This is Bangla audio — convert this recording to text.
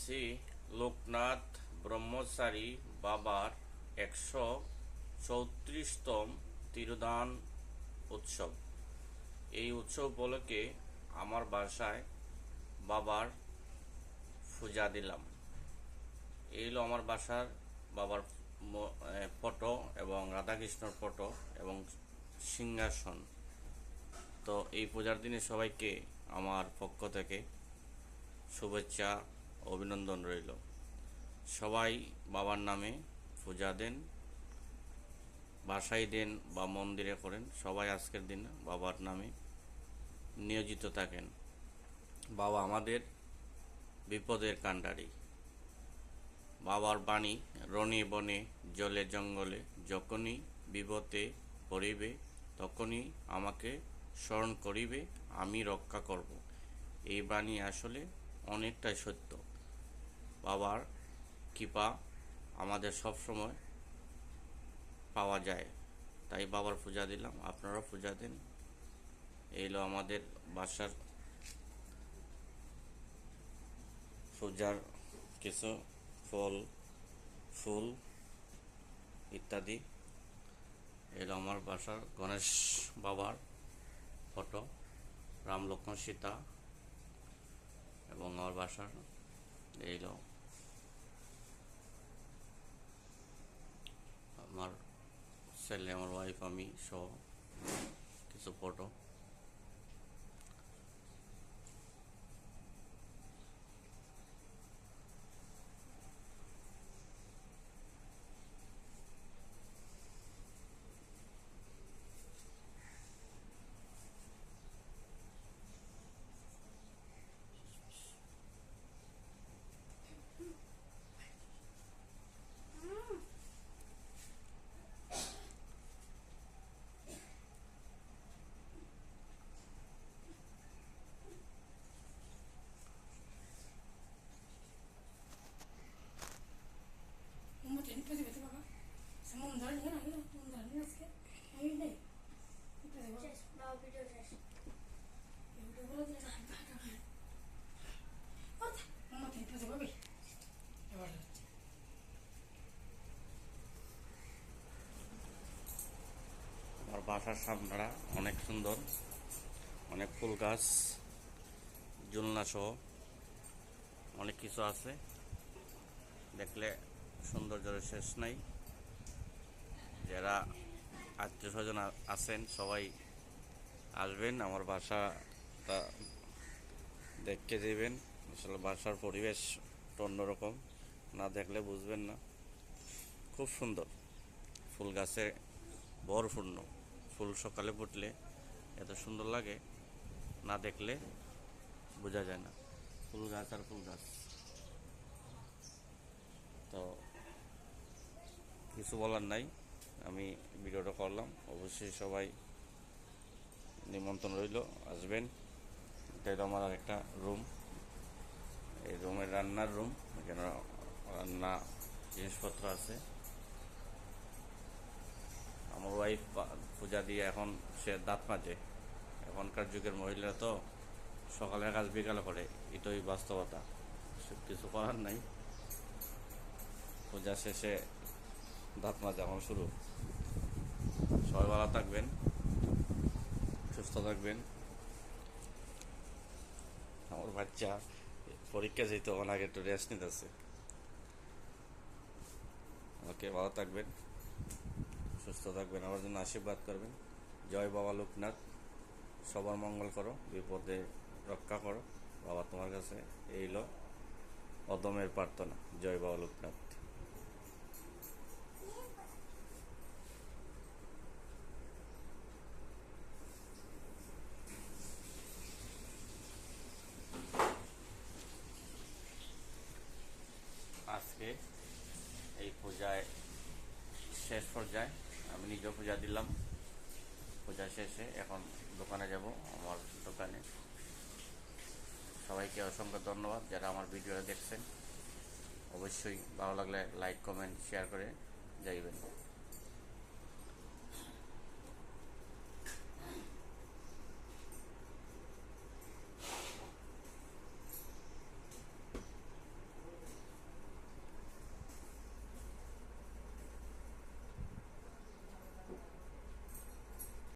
শ্রী লোকনাথ ব্রহ্মচারী বাবার একশো চৌত্রিশতম তিরুদান উৎসব। এই উৎসব উপলক্ষে আমার বাসায় বাবার পূজা দিলাম। এই হলো আমার বাসার বাবার ফটো এবং রাধাকৃষ্ণর ফটো এবং সিংহাসন। তো এই পূজার দিনে সবাইকে আমার পক্ষ থেকে শুভেচ্ছা অভিনন্দন রইল। সবাই বাবার নামে পূজা দেন বাসায় দেন বা মন্দিরে করেন। সবাই আজকের দিন বাবার নামে নিয়োজিত থাকেন। বাবা আমাদের বিপদের কাণ্ডারি। বাবার বাণী রণে বনে, জলে জঙ্গলে, যখনই বিপদে পড়িবে তখনই আমাকে স্মরণ করিবে, আমি রক্ষা করব। এই বাণী আসলে অনেকটাই সত্য। বাবার কৃপা আমাদের সব সময় পাওয়া যায়। তাই বাবার পূজা দিলাম, আপনারাও পূজা দিন। এই হলো আমাদের বাসার পূজার কিছু ফল, ফুল ইত্যাদি। এলো আমার বাসার গণেশ বাবার ফটো রাম লক্ষ্মণ সীতা এবং আমার বাসার এইলো ছেলে আমার ওয়াইফ আমি সহ কিছু ফটো আমার বাসার সামনাটা অনেক সুন্দর, অনেক ফুল গাছ জুলনা সহ অনেক কিছু আছে। দেখলে সৌন্দর্যের শেষ নাই। যারা আত্মীয় স্বজন আছেন, সবাই আসবেন আমার বাসাটা দেখতে দেবেন। আসলে বাসার পরিবেশ অন্যরকম। না দেখলে বুঝবেন না। খুব সুন্দর। ফুল গাছে ভরপূর্ণ। ফুল সকালে ফুটলে এত সুন্দর লাগে, না দেখলে বোঝা যায় না। ফুল গাছ আর ফুল গাছ। তো কিছু বলার নাই। আমি ভিডিওটা করলাম। অবশ্যই সবাই নিমন্ত্রণ রইল। আসবেন। এটা হলো আমার একটা রুম এই রুমের রান্নার রুম এখানে রান্না জিনিসপত্র আছে। আমার ওয়াইফ পূজা দিয়ে এখন সে দাঁত মাজে। এখনকার যুগের মহিলারা তো সকালের কাজ বিকালে করে, এটাই বাস্তবতা। কিছু করার নাই। পূজা শেষে দাঁত মাজা এখন শুরু। সবাই ভালো থাকবেন, সুস্থ থাকবেন। আমার বাচ্চা, পরীক্ষা যেতে অনেক একটু রেস্ট নিতেছে। ওকে, ভালো থাকবেন, সুস্থ থাকবেন, আমার জন্য আশীর্বাদ করবেন। জয় বাবা লোকনাথ, সবার মঙ্গল করো, বিপদে রক্ষা করো। বাবা তোমার কাছে এই লো অদমের প্রার্থনা। জয় বাবা লোকনাথ। আজকে এই পূজায় শেষ পর্যায়ে আমি নিজেও পূজা দিলাম। পূজা শেষে এখন দোকানে যাব, আমার দোকানে। সবাইকে অসংখ্য ধন্যবাদ যারা আমার ভিডিওটা দেখছেন। অবশ্যই ভালো লাগলে লাইক কমেন্ট শেয়ার করে